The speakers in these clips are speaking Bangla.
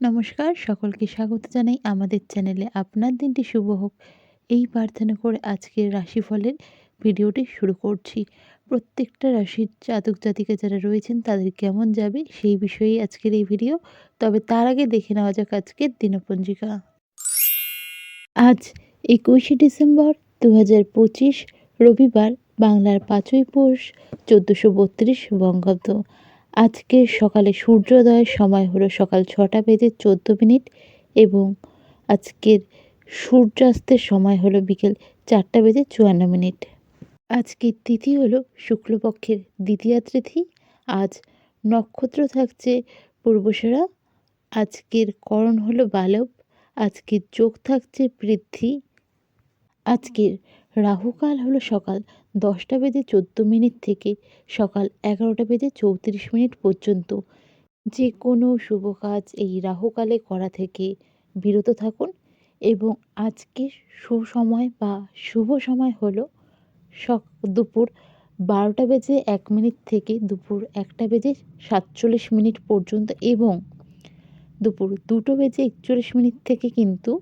নমস্কার, সকলকে স্বাগত জানাই আমাদের চ্যানেলে। আপনার দিনটি শুভ হোক। এই প্রার্থনা করে আজকের রাশিফলের ভিডিওটি শুরু করছি। প্রত্যেকটা রাশির জাতক জাতিকা যারা রয়েছেন, তাদের কেমন যাবে সেই বিষয়েই আজকের এই ভিডিও। তবে তার আগে দেখে নেওয়া যাক আজকের দিনপঞ্জিকা। আজ একুশে ডিসেম্বর দু হাজার পঁচিশ, রবিবার বাংলার পাঁচই পৌষ, চোদ্দোশো বত্রিশ বঙ্গাব্দ। আজকের সকালে সূর্যোদয়ের সময় হলো সকাল ছটা বেজে চোদ্দ মিনিট এবং আজকের সূর্যাস্তের সময় হলো বিকেল চারটা বেজে চুয়ান্ন মিনিট। আজকের তিথি হলো শুক্লপক্ষের দ্বিতীয়া তিথি। আজ নক্ষত্র থাকছে পূর্বসেরা আজকের করণ হলো বালব। আজকের যোগ থাকছে বৃদ্ধি আজকের রাহুকাল হলো সকাল দশটা বেজে চোদ্দ মিনিট থেকে সকাল এগারোটা বেজে চৌত্রিশ মিনিট পর্যন্ত। যে কোনো শুভ কাজ এই রাহুকালে করা থেকে বিরত থাকুন এবং আজকে সুসময় বা শুভ সময় হলো সক, দুপুর বারোটা বেজে এক মিনিট থেকে দুপুর একটা বেজে সাতচল্লিশ মিনিট পর্যন্ত এবং দুপুর দুটো বেজে একচল্লিশ মিনিট থেকে কিন্তু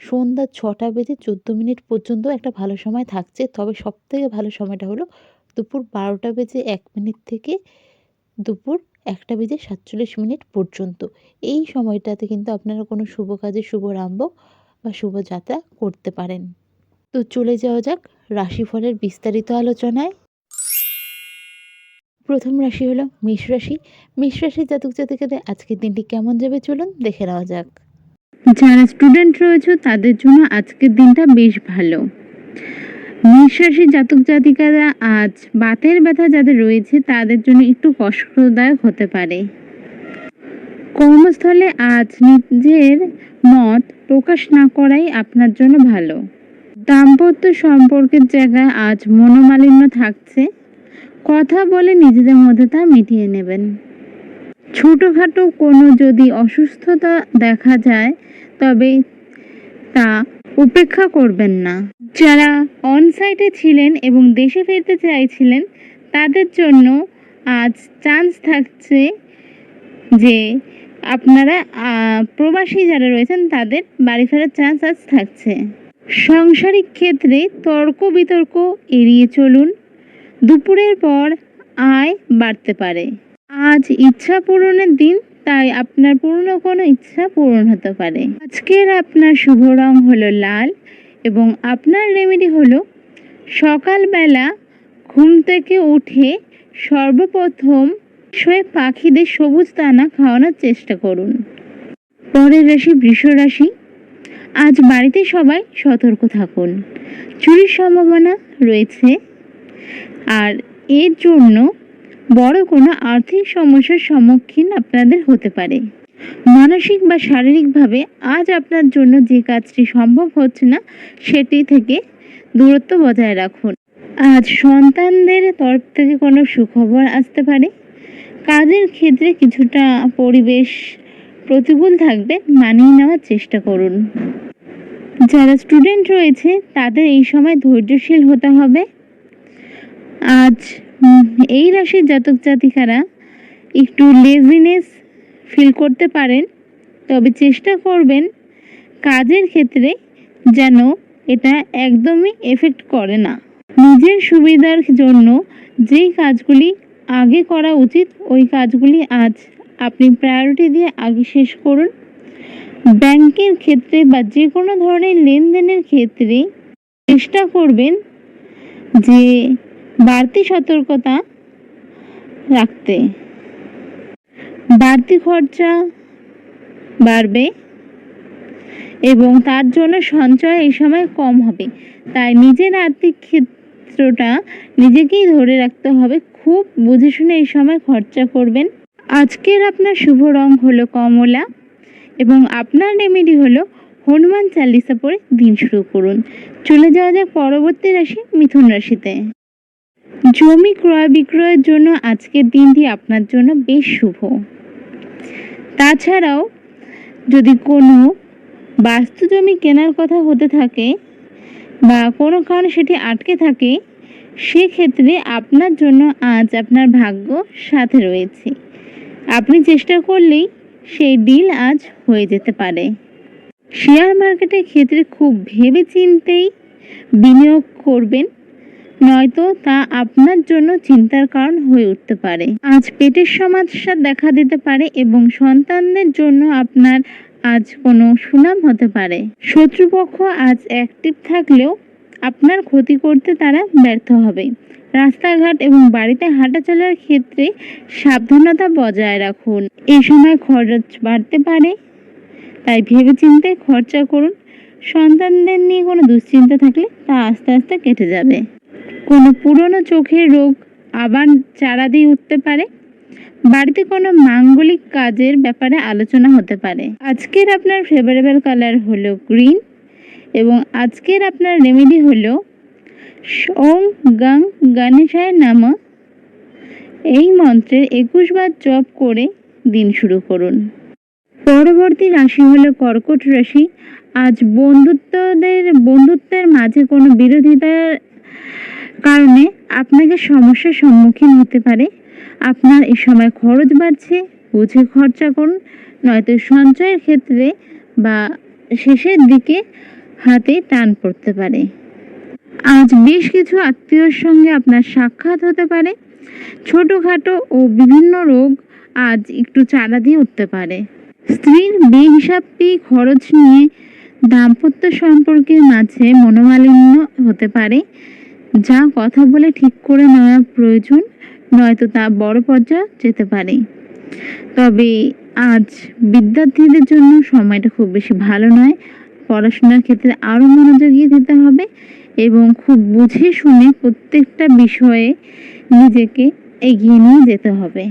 সন্ধ্যা ছটা বেজে চোদ্দ মিনিট পর্যন্ত একটা ভালো সময় থাকছে। তবে সবথেকে ভালো সময়টা হলো দুপুর বারোটা বেজে এক মিনিট থেকে দুপুর একটা বেজে সাতচল্লিশ মিনিট পর্যন্ত। এই সময়টাতে কিন্তু আপনারা কোনো শুভ কাজে শুভরাম্ভ বা শুভযাত্রা করতে পারেন। তো চলে যাওয়া যাক রাশিফলের বিস্তারিত আলোচনায়। প্রথম রাশি হলো মেষ রাশি। মেষ রাশির জাতক জাতিকাদের আজকের দিনটি কেমন যাবে চলুন দেখে নেওয়া যাক। যারা স্টুডেন্ট রয়েছে, তাদের জন্য আজকের দিনটা বেশ ভালো। নিঃশ্বাসী জাতক জাতিকারা আজ বাতের ব্যথা যাদের রয়েছে, তাদের জন্য একটু কষ্টদায়ক হতে পারে। কর্মস্থলে আজ নিজের মত প্রকাশ না করাই আপনার জন্য ভালো। দাম্পত্য সম্পর্কের জায়গায় আজ মনোমালিন্য থাকছে। কথা বলে নিজেদের মধ্যে তা মিটিয়ে নেবেন। ছোটোখাটো কোনো যদি অসুস্থতা দেখা যায়, তবে তা উপেক্ষা করবেন না। যারা অন সাইটে ছিলেন এবং দেশে ফিরতে চাইছিলেন, তাদের জন্য আজ চান্স থাকছে যে আপনারা প্রবাসী যারা রয়েছেন, তাদের বাড়ি ফেরার চান্স আজ থাকছে। সাংসারিক ক্ষেত্রে তর্ক বিতর্ক এড়িয়ে চলুন। দুপুরের পর আয় বাড়তে পারে। আজ ইচ্ছা পূরণের দিন, তাই আপনার পুরনো কোনো ইচ্ছা পূরণ হতে পারে। আজকের আপনার শুভ রং হলো লাল এবং আপনার রেমেডি হলো সকালবেলা ঘুম থেকে উঠে সর্বপ্রথম শোয়ে পাখিদের সবুজ দানা খাওয়ানোর চেষ্টা করুন। পরের রাশি বৃষ রাশি। আজ বাড়িতে সবাই সতর্ক থাকুন। চুরির সম্ভাবনা রয়েছে। আর এর জন্য বড় কোনো আর্থিক সমস্যার সম্মুখীন আপনাদের হতে পারে। মানসিক বা শারীরিকভাবে আজ আপনার জন্য যে কাজটি সম্ভব হচ্ছে না, সেটি থেকে দূরত্ব বজায় রাখুন। আজ সন্তানদের তরফ থেকে কোনো সুখবর আসতে পারে। কাজের ক্ষেত্রে কিছুটা পরিবেশ প্রতিকূল থাকবে মানিয়ে নেওয়ার চেষ্টা করুন। যারা স্টুডেন্ট রয়েছে, তাদের এই সময় ধৈর্যশীল হতে হবে। আজ এই রাশির জাতক জাতিকারা একটু লেজিনেস ফিল করতে পারেন, তবে চেষ্টা করবেন কাজের ক্ষেত্রে যেন এটা একদমই এফেক্ট করে না। নিজের সুবিধার জন্য যেই কাজগুলি আগে করা উচিত, ওই কাজগুলি আজ আপনি প্রায়োরিটি দিয়ে আগে শেষ করুন। ব্যাংকের ক্ষেত্রে বা যে কোনো ধরনের লেনদেনের ক্ষেত্রে চেষ্টা করবেন যে বাড়তি সতর্কতা রাখতে। বাড়তি খরচা বাড়বে এবং তার জন্য সঞ্চয় এই সময় কম হবে। তাই নিজের আর্থিক ক্ষেত্রটা নিজেকেই ধরে রাখতে হবে। খুব বুঝে শুনে এই সময় খরচা করবেন। আজকের আপনার শুভ রং হলো কমলা এবং আপনার রেমেডি হলো হনুমান চালিসা পরে দিন শুরু করুন। চলে যাওয়া যাক পরবর্তী রাশি মিথুন রাশিতে। জমি ক্রয় বিক্রয়ের জন্য আজকের দিনটি আপনার জন্য বেশ শুভ। তাছাড়াও যদি কোনো বাস্তু জমি কেনার কথা হতে থাকে বা কোনো কারণে সেটি আটকে থাকে, সেক্ষেত্রে আপনার জন্য আজ আপনার ভাগ্য সাথে রয়েছে। আপনি চেষ্টা করলেই সেই ডিল আজ হয়ে যেতে পারে। শেয়ার মার্কেটের ক্ষেত্রে খুব ভেবে চিন্তেই বিনিয়োগ করবেন নয়তো তা আপনার জন্য চিন্তার কারণ হয়ে উঠতে পারে। আজ পেটের সমস্যা দেখা দিতে পারে এবং সন্তানদের জন্য আপনার আজ কোনো সুনাম হতে পারে। শত্রুপক্ষ আজ অ্যাক্টিভ থাকলেও আপনার ক্ষতি করতে তারা ব্যর্থ হবে। রাস্তাঘাট এবং বাড়িতে হাঁটা চলার ক্ষেত্রে সাবধানতা বজায় রাখুন। এই সময় খরচ বাড়তে পারে, তাই ভেবেচিন্তে খরচা করুন। সন্তানদের নিয়ে কোনো দুশ্চিন্তা থাকলে তা আস্তে আস্তে কেটে যাবে। কোনো পুরনো চোখের রোগ আবার চারা দিয়ে উঠতে পারে? বাড়িতে কোনো মাঙ্গলিক কাজের ব্যাপারে আলোচনা হতে পারে। আজকের আপনার ফেভারেবল কালার হলো গ্রিন এবং আজকের আপনার রেমেডি হলো ওম গাং গণেশায় নাম। এই মন্ত্রের একুশ বার জপ করে দিন শুরু করুন। পরবর্তী রাশি হলো কর্কট রাশি। আজ বন্ধুত্বদের, বন্ধুত্বের মাঝে কোনো বিরোধিতার কারণে আপনাকে সমস্যার সম্মুখীন হতে পারে। আপনার এই সময় খরচ বাড়ছে, বুঝে খরচা করুন। নয়তো সঞ্চয়ের ক্ষেত্রে বা শেষের দিকে হাতে টান পড়তে পারে। আজ বেশ কিছু আত্মীয়র সঙ্গে আপনার সাক্ষাৎ হতে পারে। ছোটোখাটো ও বিভিন্ন রোগ আজ একটু চারা দিয়ে উঠতে পারে। স্ত্রীর বেহিসাবি খরচ নিয়ে দাম্পত্য সম্পর্কের মাঝে মনোমালিন্য হতে পারে। যা কথা বলে ঠিক করে নেওয়া প্রয়োজন, নয়তো তা বড় পর্যায়ে যেতে পারে। তবে আজ বিদ্যার্থীদের জন্য সময়টা খুব বেশি ভালো নয়। পড়াশোনার ক্ষেত্রে আরও মনোযোগী দিতে হবে এবং খুব বুঝে শুনে প্রত্যেকটা বিষয়ে নিজেকে এগিয়ে নিয়ে যেতে হবে।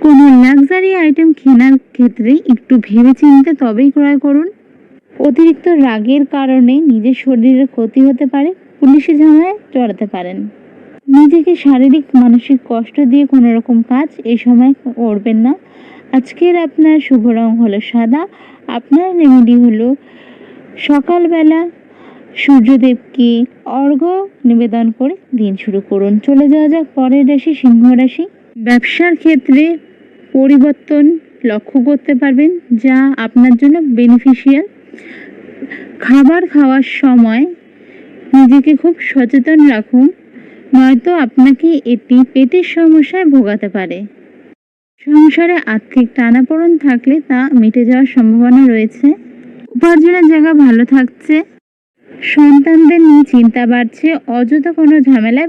কোনো লাক্সারি আইটেম কেনার ক্ষেত্রে একটু ভেবেচিন্তে তবেই ক্রয় করুন। অতিরিক্ত রাগের কারণে নিজের শরীরের ক্ষতি হতে পারে। পুলিশি ঝামেলায় জড়াতে পারেন। নিজেকে শারীরিক, মানসিক কষ্ট দিয়ে কোনো রকম কাজ এই সময় করবেন না। আজকের আপনার শুভ রং হলো সাদা। আপনার রেমেডি হলো সকালবেলা সূর্যদেবকে অর্ঘ্য নিবেদন করে দিন শুরু করুন। চলে যাওয়া যাক পরের রাশি, সিংহ রাশি। ব্যবসার ক্ষেত্রে পরিবর্তন লক্ষ্য করতে পারবেন, যা আপনার জন্য বেনিফিশিয়াল খাবার খাওয়ার সময় নিজেকে খুব সচেতন রাখুন, নয়তো আপনাকে এটি পেটের সমস্যায় ভোগাতে পারে। সংসারে আর্থিক টানাপোড়েন থাকলে তা মিটে যাওয়ার সম্ভাবনা রয়েছে। উপার্জনের জায়গা ভালো থাকছে। সন্তানদের নিয়ে চিন্তা বাড়ছে, অযথা কোনো ঝামেলায়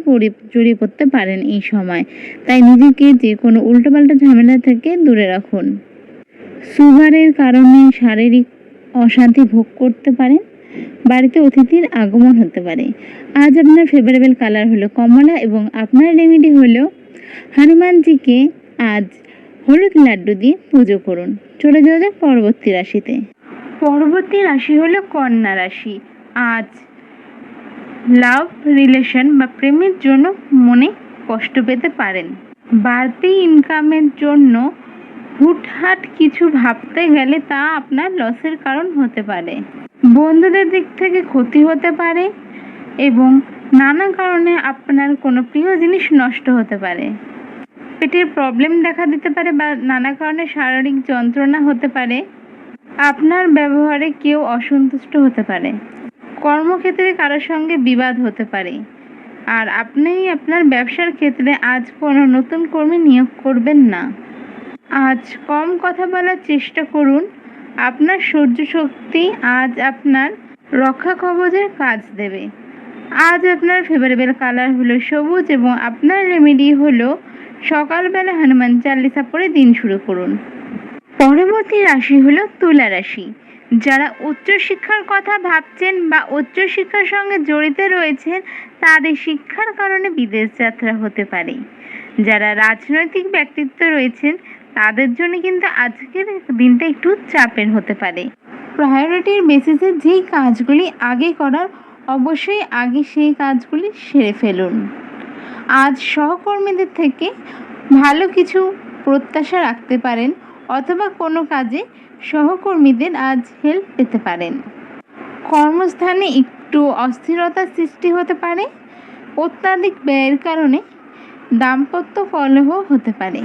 জড়িয়ে পড়তে পারেন এই সময়। তাই নিজেকে যে কোনো উল্টোপাল্টা ঝামেলা থেকে দূরে রাখুন। সুগারের কারণে শারীরিক অশান্তি ভোগ করতে পারেন। বাড়িতে অতিথির আগমন হতে পারে। আজ আপনার ফেভারেবল কালার হলো কমলা এবং আপনার রেমেডি হলো হনুমানজিকে আজ হলুদ লাড্ডু দিয়ে পুজো করুন। চলে যাওয়া যাক পরবর্তী রাশিতে। পরবর্তী রাশি হলো কন্যা রাশি। আজ লাভ রিলেশন বা প্রেমের জন্য মনে কষ্ট পেতে পারেন। বাড়তি ইনকামের জন্য হুটহাট কিছু ভাবতে গেলে তা আপনার লসের কারণ হতে পারে। বন্ধুদের দিক থেকে ক্ষতি হতে পারে এবং নানা কারণে আপনার কোনো প্রিয় জিনিস নষ্ট হতে পারে। পেটের প্রবলেম দেখা দিতে পারে বা নানা কারণে শারীরিক যন্ত্রণা হতে পারে। আপনার ব্যবহারে কেউ অসন্তুষ্ট হতে পারে। কর্মক্ষেত্রে কারোর সঙ্গে বিবাদ হতে পারে। আর আপনি আপনার ব্যবসার ক্ষেত্রে আজ কোনো নতুন কর্মী নিয়োগ করবেন না। আজ কম কথা বলার চেষ্টা করুন। আপনার সহ্য শক্তি আজ আপনার রক্ষা কবচের কাজ দেবে। আজ আপনার ফেভারেবল কালার হলো সবুজ এবং আপনার রেমেডি হলো সকালবেলা হনুমান চালিসা পড়ে দিন শুরু করুন। পরবর্তী রাশি হলো তুলা রাশি। যারা উচ্চশিক্ষার কথা ভাবছেন বা উচ্চশিক্ষার সঙ্গে জড়িত রয়েছেন, তাদের শিক্ষার কারণে বিদেশ যাত্রা হতে পারে। যারা রাজনৈতিক ব্যক্তিত্ব রয়েছেন তাদের জন্য কিন্তু আজকের দিনটা একটু চাপের হতে পারে। প্রায়োরিটির বেসিসে যেই কাজগুলি আগে করার, অবশ্যই আগে সেই কাজগুলি সেরে ফেলুন। আজ সহকর্মীদের থেকে ভালো কিছু প্রত্যাশা রাখতে পারেন, অথবা কোনো কাজে সহকর্মীদের আজ হেল্প পেতে পারেন। কর্মস্থানে একটু অস্থিরতার সৃষ্টি হতে পারে, অত্যাধিক ব্যয়ের কারণে দাম্পত্য কলহ হতে পারে।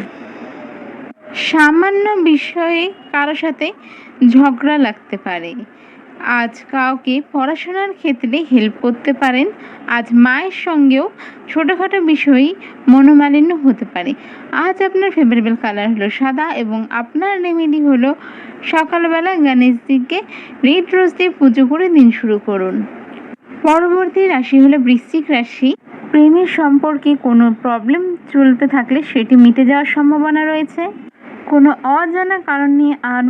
সামান্য বিষয়ে কারও সাথে ঝগড়া লাগতে পারে। আজ কাউকে পড়াশোনার ক্ষেত্রে হেল্প করতে পারেন, আজ মায়ের সঙ্গেও ছোটোখাটো বিষয়েই মনোমালিন্য হতে পারে। আজ আপনার ফেভারেবল কালার হলো সাদা এবং আপনার রেমেডি হলো সকালবেলা গণেশজিকে রেড রোজ দিয়ে পুজো করে দিন শুরু করুন। পরবর্তী রাশি হলো বৃশ্চিক রাশি। প্রেমের সম্পর্কে কোনো প্রবলেম চলতে থাকলে সেটি মিটে যাওয়ার সম্ভাবনা রয়েছে। কোনো অজানা কারণ নিয়ে আর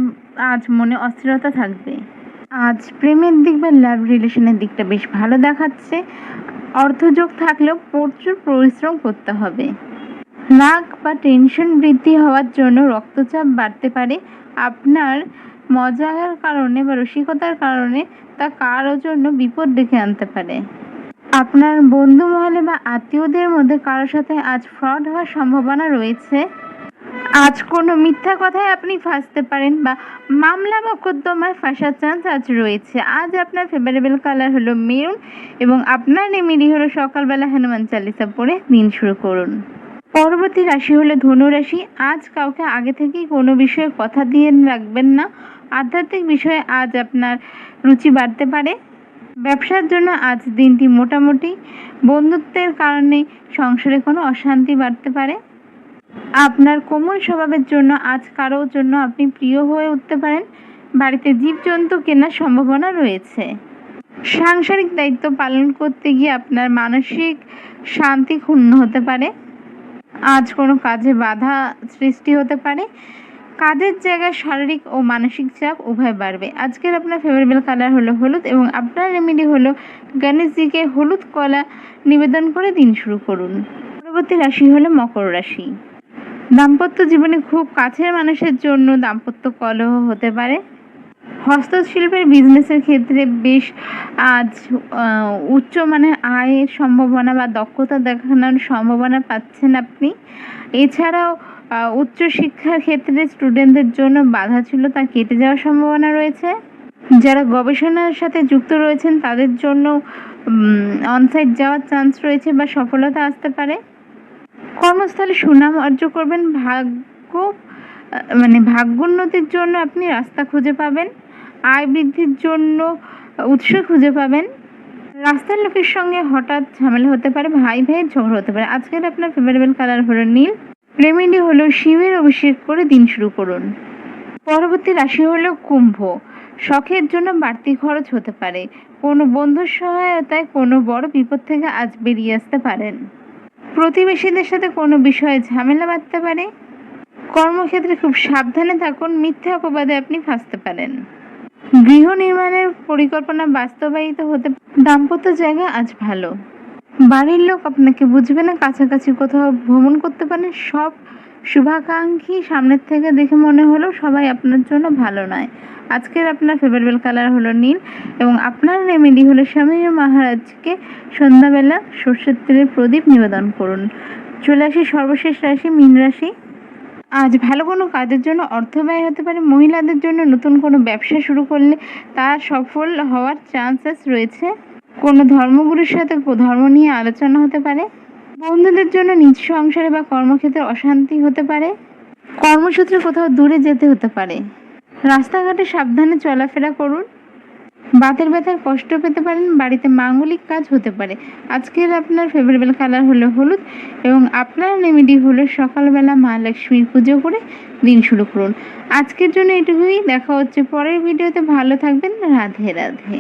আজ মনে অস্থিরতা থাকবে। আজ প্রেমের দিক বা লাভ রিলেশনের দিকটা বেশ ভালো দেখাচ্ছে। অর্থযোগ থাকলেও প্রচুর পরিশ্রম করতে হবে। রাগ বা টেনশন বৃদ্ধি হওয়ার জন্য রক্তচাপ বাড়তে পারে। আপনার মজার কারণে বা রসিকতার কারণে তা কারোর জন্য বিপদ ডেকে আনতে পারে। আপনার বন্ধু মহলে বা আত্মীয়দের মধ্যে কারোর সাথে আজ ফ্রড হওয়ার সম্ভাবনা রয়েছে। আজ কোনো মিথ্যা কথায় আপনি ফাঁসতে পারেন বা মামলা মোকদ্দমায় ফাঁসার চান্স আজ রয়েছে। আজ আপনার ফেভারেবল কালার হলো মেরুন এবং আপনার রেমেডি হলো সকালবেলা হনুমান চালিসা পড়ে দিন শুরু করুন। পরবর্তী রাশি হলো ধনু রাশি। আজ কাউকে আগে থেকেই কোনো বিষয়ে কথা দিয়ে রাখবেন না। আধ্যাত্মিক বিষয়ে আজ আপনার রুচি বাড়তে পারে। ব্যবসার জন্য আজ দিনটি মোটামুটি। বন্ধুত্বের কারণে সংসারে কোনো অশান্তি বাড়তে পারে। আপনার কোমল স্বভাবের জন্য, আজ কারোর জন্য আপনি প্রিয় হয়ে উঠতে পারেন। বাড়িতে জীবজন্তু কেনার সম্ভাবনা রয়েছে। সাংসারিক দায়িত্ব পালন করতে গিয়ে আপনার মানসিক শান্তি ক্ষুণ্ণ হতে পারে। আজ কোনো কাজে বাধা সৃষ্টি হতে পারে। কাজের জায়গায় শারীরিক ও মানসিক চাপ উভয় বাড়বে। আজকের আপনার ফেভারেবল কালার হলো হলুদ এবং আপনার রেমেডি হলো গণেশজিকে হলুদ কলা নিবেদন করে দিন শুরু করুন। পরবর্তী রাশি হলো মকর রাশি। দাম্পত্য জীবনে খুব কাছের মানুষের জন্য দাম্পত্য কলহ হতে পারে। হস্তশিল্পের বিজনেসের ক্ষেত্রে বেশ আজ উচ্চ মানের আয়ের সম্ভাবনা বা দক্ষতা দেখানোর সম্ভাবনা পাচ্ছেন আপনি। এছাড়াও আহ, উচ্চ শিক্ষার ক্ষেত্রে স্টুডেন্টদের জন্য বাধা ছিল তা কেটে যাওয়ার সম্ভাবনা রয়েছে। যারা গবেষণার সাথে যুক্ত রয়েছেন তাদের জন্য অনসাইট যাওয়ার চান্স রয়েছে বা সফলতা আসতে পারে। কর্মস্থলে সুনাম অর্জন করবেন, ভাগ্য মানে ভাগ্যোন্নতির জন্য আপনি রাস্তা খুঁজে পাবেন, আয় বৃদ্ধির জন্য উৎস খুঁজে পাবেন। রাস্তার লোকের সঙ্গে হঠাৎ ঝামেলা হতে পারে, ভাই ভাইয়ের ঝগড়া হতে পারে। আজকের আপনার ফেভারেবল কালার হলো নীল। রেমেডি হলো শিবের অভিষেক করে দিন শুরু করুন। পরবর্তী রাশি হলো কুম্ভ। শখের জন্য বাড়তি খরচ হতে পারে। কোনো বন্ধুর সহায়তায় কোনো বড় বিপদ থেকে আজ বেরিয়ে আসতে পারেন। প্রতিবেশীদের সাথে কোনো বিষয়ে ঝামেলা বাঁধতে পারে? কর্মক্ষেত্রে খুব সাবধানে থাকুন, মিথ্যা অপবাদে আপনি ফাঁসতে পারেন। গৃহ নির্মাণের পরিকল্পনা বাস্তবায়িত হতে দাম্পত্য জায়গা আজ ভালো। বাড়ির লোক আপনাকে বুঝবে না, কাছাকাছি কোথাও ভ্রমণ করতে পারেন, সব শুভাকাঙ্ক্ষী সামনের থেকে দেখে মনে হলো সবাই আপনার জন্য ভালো নয়। আজকের আপনার ফেভারেবল কালার হলো নীল এবং আপনার রেমেডি হলো স্বামী মহারাজকে সন্ধ্যাবেলা সর্ষের তেলের প্রদীপ নিবেদন করুন। চলে আসি সর্বশেষ রাশি, মীন রাশি। আজ ভালো কোনো কাজের জন্য অর্থ ব্যয় হতে পারে, মহিলাদের জন্য নতুন কোনো ব্যবসা শুরু করলে তা সফল হওয়ার চান্সেস রয়েছে। কোনো ধর্মগুরুর সাথে ধর্ম নিয়ে আলোচনা হতে পারে। বন্ধুদের জন্য নিজ সংসারে বা কর্মক্ষেত্রে অশান্তি হতে পারে? কর্মসূত্রে কোথাও দূরে যেতে হতে পারে। রাস্তাঘাটে সাবধানে চলাফেরা করুন। বাতের ব্যথায় কষ্ট পেতে পারেন। বাড়িতে মাঙ্গলিক কাজ হতে পারে। আজকের আপনার ফেভারেবল কালার হলো হলুদ এবং আপনার রেমেডি হলো সকালবেলা মা লক্ষ্মীর পুজো করে দিন শুরু করুন। আজকের জন্য এটুকুই। দেখা হচ্ছে পরের ভিডিওতে ভালো থাকবেন। রাধে রাধে।